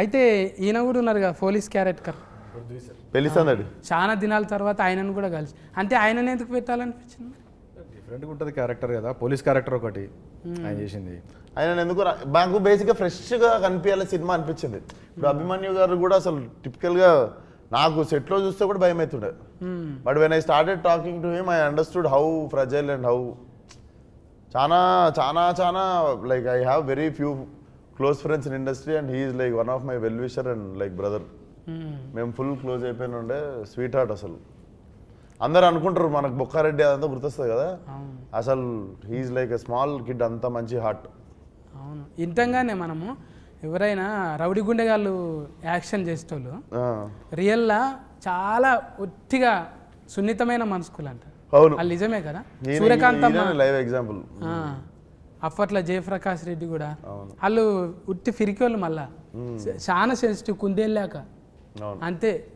అయితే ఈయన కూడా ఉన్నారు కదా పోలీస్ క్యారెక్టర్. సందడి. చాలా దినాల తర్వాత ఆయనను కూడా కలిసి. అంటే ఆయనను ఎందుకు పెట్టాలనిపించింది? డిఫరెంట్గా ఉంటుంది క్యారెక్టర్ కదా పోలీస్ క్యారెక్టర్ ఒకటి ఆయన చేసింది. ఆయన ఎందుకు నాకు బేసిక్గా ఫ్రెష్గా కనిపించాలి సినిమా అనిపించింది. ఇప్పుడు అభిమన్యు గారు కూడా అసలు టిపికల్గా నాకు సెట్లో చూస్తే కూడా భయం అవుతుండే. But when I started talking to him I understood how fragile and how చాలా చాలా చాలా like I have very few close friends in industry and he's like one of my well wisher and like brother. Hmm. Full close అయిపోయిన ఉండే sweet heart అసలు. అందరు అనుకుంటారు మనకు బొక్కారెడ్డి అదంతా గుర్తొస్తుంది కదా? అసలు he's like a small kid అంత మంచి హార్ట్. అవును. ఇంతంగానే మనము ఎవరైనా రౌడీ గుండెగాళ్ళు యాక్షన్ చేసేటోళ్ళు రియల్లా చాలా ఒట్టిగా సున్నితమైన మనసుకులు అంట అవును నిజమే కదా? సూర్యకాంతమ్మ. Live example. అప్పట్లో జయప్రకాష్ రెడ్డి కూడా. వాళ్ళు ఉట్టి ఫిరికోళ్ళు మళ్ళా. చాలా సెన్సిటివ్ కుందేళ్ళాక అవును. అంతే.